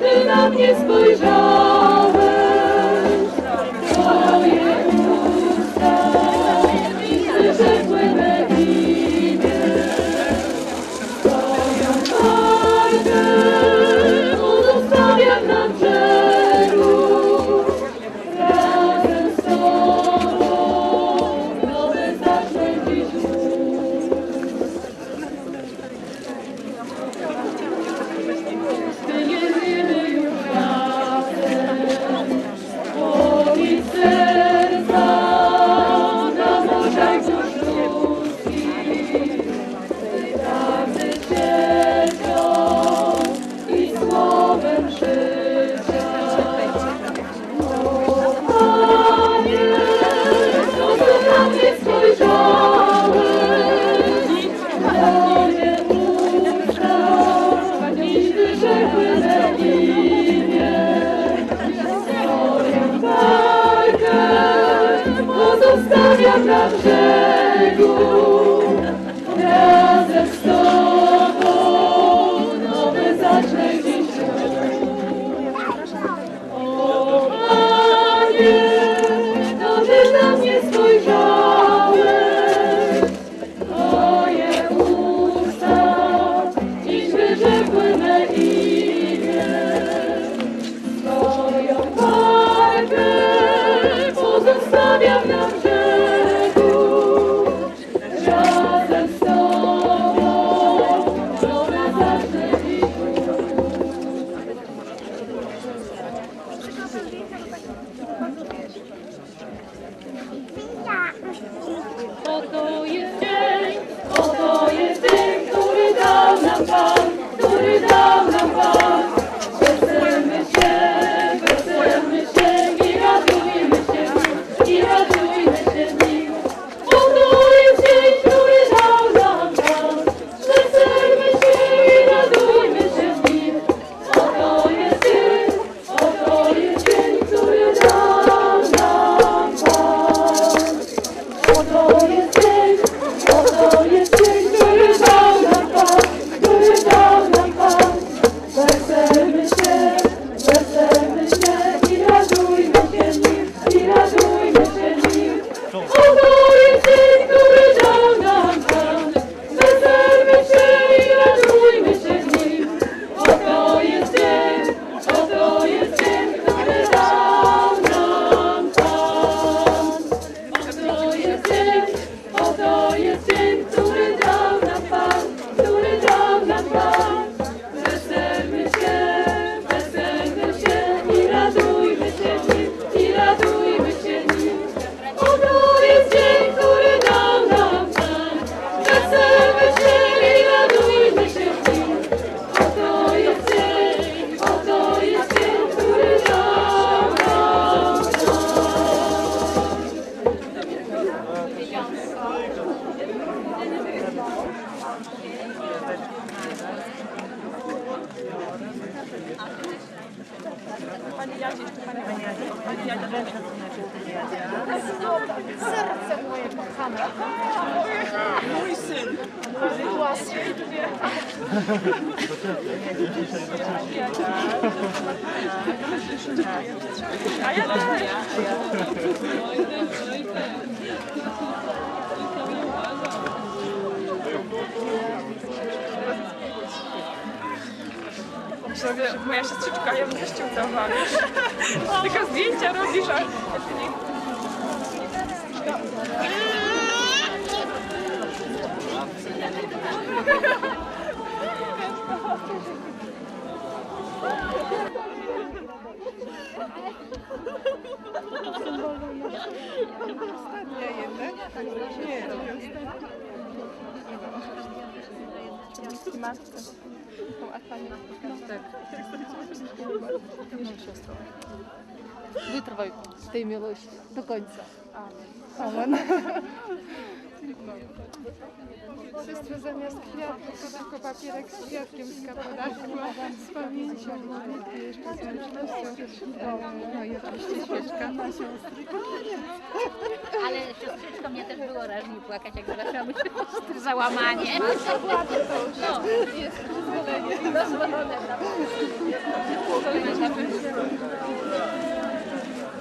Ty na mnie spojrzałeś, you. Serce moje kochane. Mój syn. A ja też. Że moja siostrzyczka, ja bym też cię udawała. Tylko zdjęcia robisz, a a ty nie... Matkę. Taką akwarię. Tak. Wierzę siostrą. Wytrwaj tej miłości do końca. Amen. Amen. Siostro zamiast kwiatów, to tylko papierek z kwiatkiem z kapodatku, z pamięcią modlitwy jeszcze z wdzięcznością. No i oczywiście świeczka. Ale siostrzyczko mnie też było raźnie płakać, jak zobaczyłam siostry załamanie. No, Jest przyzwolenie. dozwolone.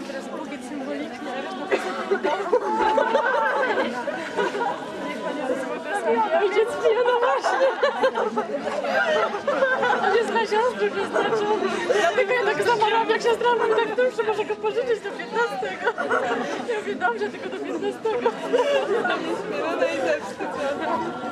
Teraz powiedz symbolicznie. Ojciec pije, no właśnie. On jest na siostry przeznaczony. Ja tylko jednak zamawiam, jak siostra mówi, tak to już może go pożyczyć do 15. Ja mówię, dobrze, tylko do 15. Śmielona i zawstydzona.